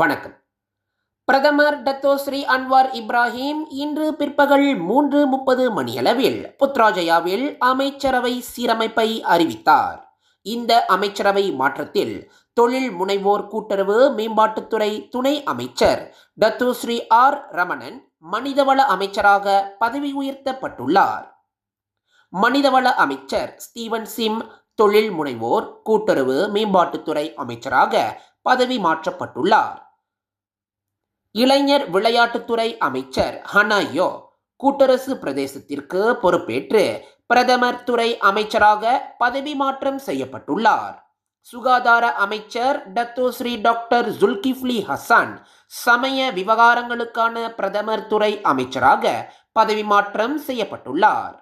வணக்கம். பிரதமர் Datuk Seri Anwar Ibrahim இன்று பிற்பகல் மூன்று முப்பது மணியளவில் புத்ராஜயாவில் அமைச்சரவை சீரமைப்பை அறிவித்தார். இந்த அமைச்சரவை மாற்றத்தில் தொழில் முனைவோர் கூட்டுறவு மேம்பாட்டுத்துறை துணை அமைச்சர் டத்தோஸ்ரீ ஆர் ரமணன் மனிதவள அமைச்சராக பதவி உயர்த்தப்பட்டுள்ளார் மனிதவள அமைச்சர் ஸ்டீவன் சிம் தொழில் முனைவோர் கூட்டுறவு மேம்பாட்டுத்துறை அமைச்சராக பதவி மாற்றப்பட்டுள்ளார். இளைஞர் விளையாட்டுத்துறை அமைச்சர் ஹனாயோ கூட்டரசு பிரதேசத்திற்கு பொறுப்பேற்று பிரதமர் துறை அமைச்சராக பதவி மாற்றம் செய்யப்பட்டுள்ளார். சுகாதார அமைச்சர் டத்தோஸ்ரீ டாக்டர் ஜுல்கிஃப்லி ஹசன் சமய விவகாரங்களுக்கான பிரதமர் துறை அமைச்சராக பதவி மாற்றம் செய்யப்பட்டுள்ளார்.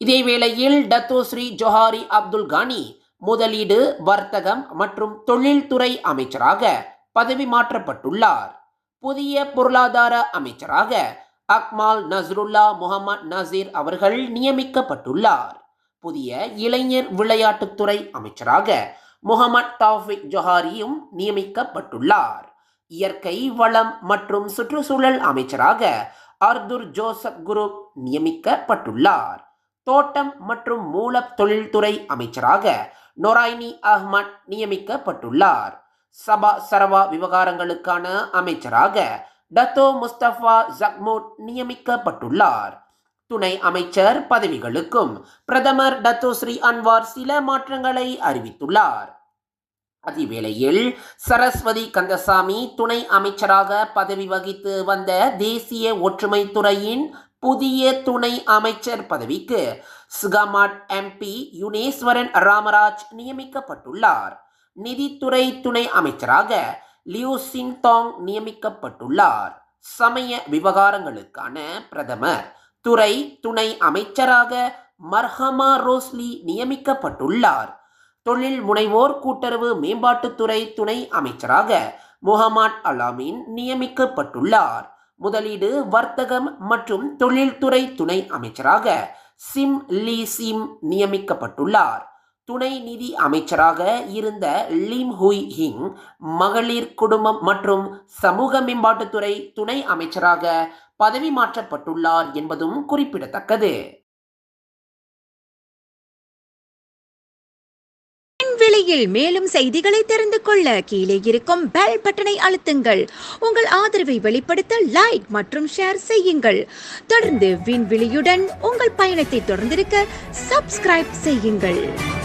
இதேவேளையில் Datuk Seri Johari Abdul Ghani முதலீடு வர்த்தகம் மற்றும் தொழில்துறை அமைச்சராக பதவி மாற்றப்பட்டுள்ளார். புதிய பொருளாதார அமைச்சராக அக்மால் நஸ்ருல்லா முகமது நசீர் அவர்கள் நியமிக்கப்பட்டுள்ளார். புதிய இளைஞர் விளையாட்டுத்துறை அமைச்சராக முகமது தாஃபிக் ஜொஹாரியும் நியமிக்கப்பட்டுள்ளார். இயற்கை வளம் மற்றும் சுற்றுச்சூழல் அமைச்சராக அர்துர் ஜோசப் குரு நியமிக்கப்பட்டுள்ளார். தோட்டம் மற்றும் மூலத் தொழில்துறை அமைச்சராக நொராய்னி அஹ்மத் நியமிக்கப்பட்டுள்ளார். சபா சரவா விவகாரங்களுக்கான அமைச்சராக டத்தோ முஸ்தபா ஜக்மோட் நியமிக்கப்பட்டுள்ளார். துணை அமைச்சர் பதவிகளுக்கும் பிரதமர் டத்தோ ஸ்ரீ அன்வார் சில மாற்றங்களை அறிவித்துள்ளார். அதேவேளையில் சரஸ்வதி கந்தசாமி துணை அமைச்சராக பதவி வகித்து வந்த தேசிய ஒற்றுமை துறையின் புதிய துணை அமைச்சர் பதவிக்கு சுகமாட் எம்பி யுனேஸ்வரன் ராமராஜ் நியமிக்கப்பட்டுள்ளார். நிதித்துறை துணை அமைச்சராக லியூ சின்தாங் நியமிக்கப்பட்டுள்ளார். சமய விவகாரங்களுக்கான பிரதமர் துறை துணை அமைச்சராக மர்ஹமா ரோஸ்லி நியமிக்கப்பட்டுள்ளார். தொழில் முனைவோர் கூட்டுறவு மேம்பாட்டுத்துறை துணை அமைச்சராக முகமது அலாமின் நியமிக்கப்பட்டுள்ளார். முதலீடு வர்த்தகம் மற்றும் தொழில்துறை துணை அமைச்சராக சிம் லீ சிம் நியமிக்கப்பட்டுள்ளார். துணை நிதி அமைச்சராக இருந்த லிம் ஹுய் ஹிங் மகளிர் குடும்பம் மற்றும் சமூக மேம்பாட்டுத்துறை துணை அமைச்சராக பதவி மாற்றப்பட்டுள்ளார் என்பதும் குறிப்பிடத்தக்கது. விலையில் மேலும் செய்திகளை தெரிந்து கொள்ள கீழே இருக்கும் பெல் பட்டனை அழுத்துங்கள். உங்கள் ஆதரவை வெளிப்படுத்த லைக் மற்றும் ஷேர் செய்யுங்கள். தொடர்ந்து விண்வெளியுடன் உங்கள் பயணத்தை தொடர்ந்திருக்க சப்ஸ்கிரைப் செய்யுங்கள்.